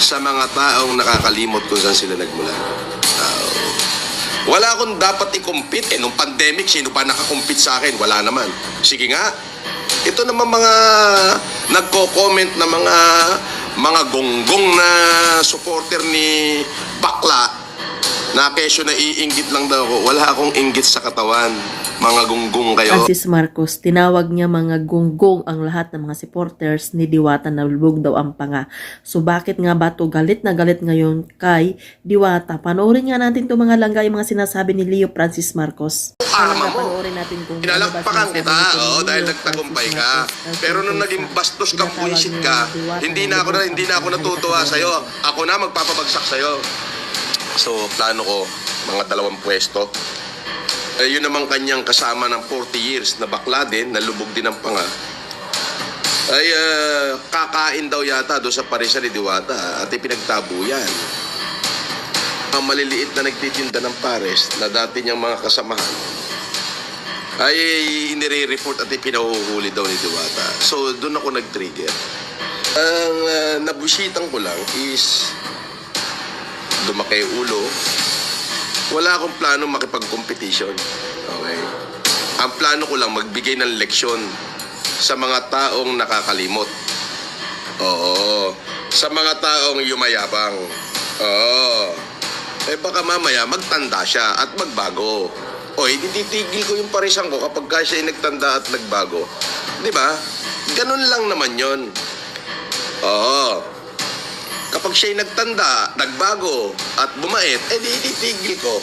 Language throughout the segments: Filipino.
sa mga taong nakakalimot kung saan sila nagmula. Wala akong dapat i-compete. Eh, nung pandemic, sino pa nakakompete sa akin? Wala naman. Sige nga. Ito naman mga nagko-comment na mga mga gonggong na supporter ni Bakla na kesyo na iinggit lang daw ako. Wala akong inggit sa katawan. Mga gunggong kayo. Francis Marcos, tinawag niya mga gunggong ang lahat ng mga supporters ni Diwata na lubog daw ang panga. So bakit nga ba to galit na galit ngayon kay Diwata? Panoorin nga natin itong mga langga yung mga sinasabi ni Leo Francis Marcos. Arma mo. Panoorin natin kung Pinalakpakan kita, oo, dahil Leo nagtagumpay ka. Pero nung naging bastos kang niya ka, hindi na ako na hindi na ako natutuwa ng sa iyo. Ako na magpapabagsak sa iyo. So, plano ko mga dalawang pwesto. Eh, yun naman kanyang kasama ng 40 years na bakla din, na lubog din ang panga. Ay, ah, kakain daw yata doon sa Parisa ni Diwata at ipinagtabo yan. Ang maliliit na nagtitinda ng pares na dati niyang mga kasamahan ay inire-report at ipinahuhuli daw ni Diwata. So, doon ako nag-trigger. Ang uh, nabusitang ko lang is lumaki ulo. Wala akong plano makipag-competition. Okay? Ang plano ko lang magbigay ng leksyon sa mga taong nakakalimot. Oo. Sa mga taong yumayabang. Oo. Eh baka mamaya magtanda siya at magbago. O, hindi titigil ko yung parisan ko kapag ka siya ay nagtanda at nagbago. Di ba? Ganun lang naman yon. Oo. Kapag siya ay nagtanda, nagbago, at bumait, eh di titigil ko.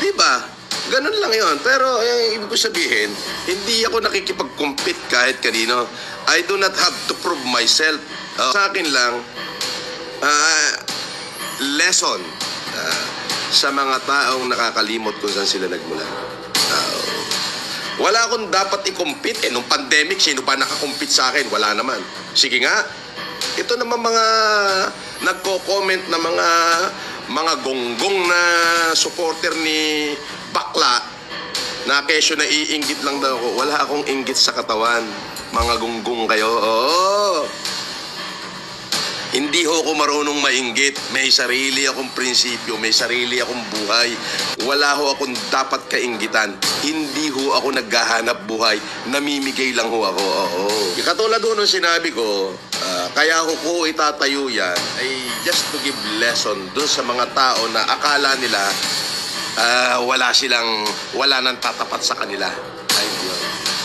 Di ba? Ganun lang yon. Pero eh, ibig ko sabihin, hindi ako nakikipag-compete kahit kanino. I do not have to prove myself. Uh, sa akin lang, ah, lesson ah, sa mga taong nakakalimot kung saan sila nagmula. Tao. Wala akong dapat i-compete. Eh, nung pandemic, sino pa nakakompete sa akin? Wala naman. Sige nga. Ito naman mga nagko-comment na mga mga gonggong na supporter ni Bakla na kesyo na iinggit lang daw ako. Wala akong inggit sa katawan. Mga gonggong kayo. Oo. Hindi ho ako marunong mainggit. May sarili akong prinsipyo, may sarili akong buhay. Wala ho akong dapat kainggitan. Hindi ho ako naghahanap buhay. Namimigay lang ho ako. Oo. Katulad ho nung sinabi ko, kaya ho ko itatayo yan ay just to give lesson dun sa mga tao na akala nila ah, wala silang, wala nang tatapat sa kanila. Ay.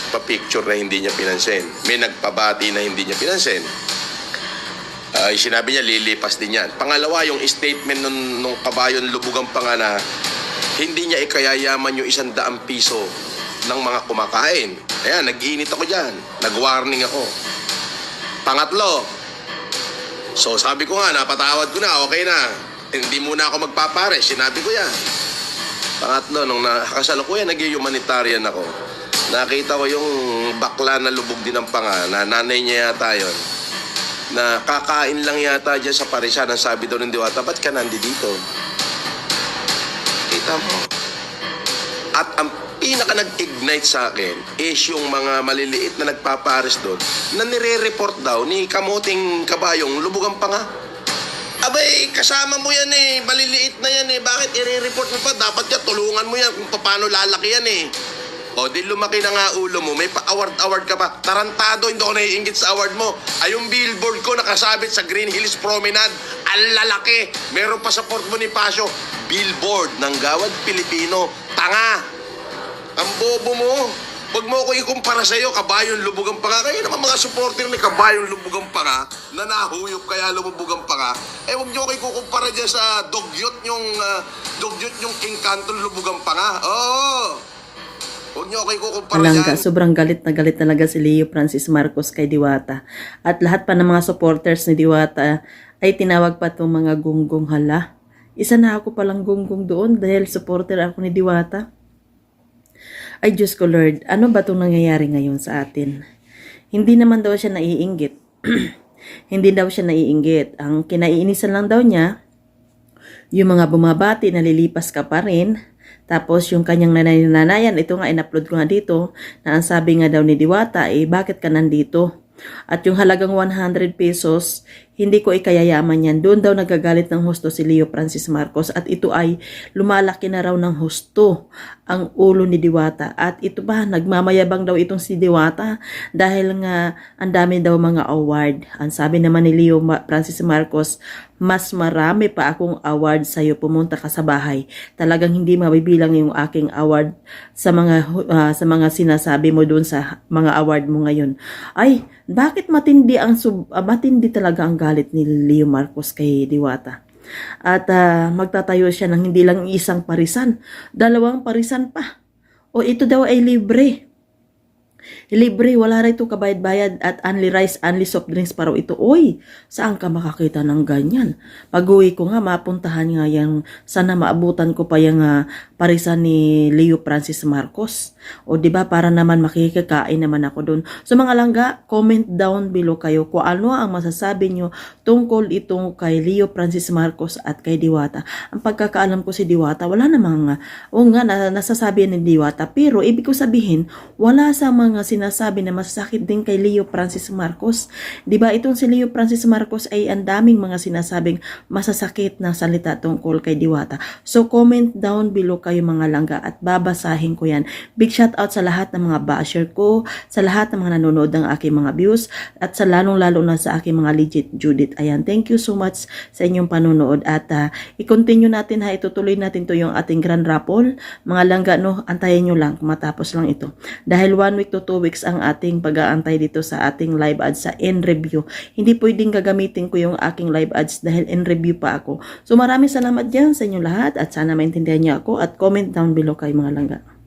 Pa-picture na hindi niya pinansin. May nagpabati na hindi niya pinansin ay sinabi niya lilipas din yan. Pangalawa, yung statement nung, nung kabayon lubugang pangana, hindi niya ikayayaman yung isang daang piso ng mga kumakain. Ayan, nag-iinit ako dyan. Nag-warning ako. Pangatlo, so sabi ko nga, napatawad ko na, okay na. Hindi muna ako magpapare, sinabi ko yan. Pangatlo, nung nakasalukuyan, naging humanitarian ako. Nakita ko yung bakla na lubog din ng panga, na nanay niya yata yun na kakain lang yata dyan sa parisan. Ang sabi daw ng diwata, ba't ka nandito? Kita mo. At ang pinaka nag-ignite sa akin is yung mga maliliit na nagpapares doon na nire-report daw ni Kamuting Kabayong lubugan pa nga. Abay, kasama mo yan eh. Maliliit na yan eh. Bakit i-report mo pa? Dapat yan, tulungan mo yan kung paano lalaki yan eh. O, di lumaki na nga ulo mo. May pa-award-award ka pa. Tarantado, hindi ako naiingit sa award mo. Ay, yung billboard ko nakasabit sa Green Hills Promenade. Ang lalaki. Meron pa sa Port Bonifacio. Billboard ng Gawad Pilipino. Tanga. Ang bobo mo. Huwag mo ako ikumpara sa'yo, kabayong lubugang panga. Kayo naman mga supporter ni kabayong lubugang panga na nahuyop kaya lumubugang panga. Eh, huwag niyo ako ikukumpara dyan sa dogyot yung, uh, dogyot yung King Canton lubugang panga. Oo. Huwag niyo ako ikukumpara Palangga, dyan. sobrang galit na galit talaga si Leo Francis Marcos kay Diwata. At lahat pa ng mga supporters ni Diwata ay tinawag pa itong mga gunggong hala. Isa na ako palang gunggong doon dahil supporter ako ni Diwata. Ay Diyos ko Lord, ano ba itong nangyayari ngayon sa atin? Hindi naman daw siya naiinggit. Hindi daw siya naiinggit. Ang kinaiinisan lang daw niya, yung mga bumabati, nalilipas ka pa rin. Tapos yung kanyang nanay-nanayan, ito nga, in-upload ko nga dito, na ang sabi nga daw ni Diwata, eh, bakit ka nandito? At yung halagang 100 pesos, hindi ko ikayayaman yan. Doon daw nagagalit ng husto si Leo Francis Marcos at ito ay lumalaki na raw ng husto ang ulo ni Diwata. At ito ba, nagmamayabang daw itong si Diwata dahil nga ang dami daw mga award. Ang sabi naman ni Leo Francis Marcos, mas marami pa akong award sa'yo, pumunta ka sa bahay. Talagang hindi mabibilang yung aking award sa mga ah, sa mga sinasabi mo doon sa mga award mo ngayon. Ay, bakit matindi ang sub, ah, matindi talaga ang galit ni Leo Marcos kay Diwata? At ah, magtatayo siya ng hindi lang isang parisan, dalawang parisan pa. O ito daw ay libre. Libre, wala rito kabayad-bayad at only rice, only soft drinks pa raw ito. Oy, saan ka makakita ng ganyan? Pag-uwi ko nga, mapuntahan nga yung, sana maabutan ko pa yung ah, parisan ni Leo Francis Marcos. O ba para naman makikikain naman ako doon. So mga langga, comment down below kayo kung ano ang masasabi nyo tungkol itong kay Leo Francis Marcos at kay Diwata. Ang pagkakaalam ko si Diwata, wala namang, ah, o nga, na, nasasabi ni Diwata, pero ibig ko sabihin, wala sa mga sinasabi na masasakit din kay Leo Francis Marcos. Ba itong si Leo Francis Marcos ay ang daming mga sinasabing masasakit na salita tungkol kay Diwata. So comment down below kayo mga langga at babasahin ko yan. Big shout out sa lahat ng mga basher ko, sa lahat ng mga nanonood ng aking mga views, at sa lalong-lalo na sa aking mga legit Judith. Ayan, thank you so much sa inyong panonood at ah, i-continue natin ha, itutuloy natin to yung ating grand raffle. Mga langga, no, antayin nyo lang, matapos lang ito. Dahil one week to two weeks ang ating pag-aantay dito sa ating live ads sa in review. Hindi pwedeng gagamitin ko yung aking live ads dahil in review pa ako. So maraming salamat dyan sa inyo lahat at sana maintindihan niyo ako at comment down below kayo mga langga.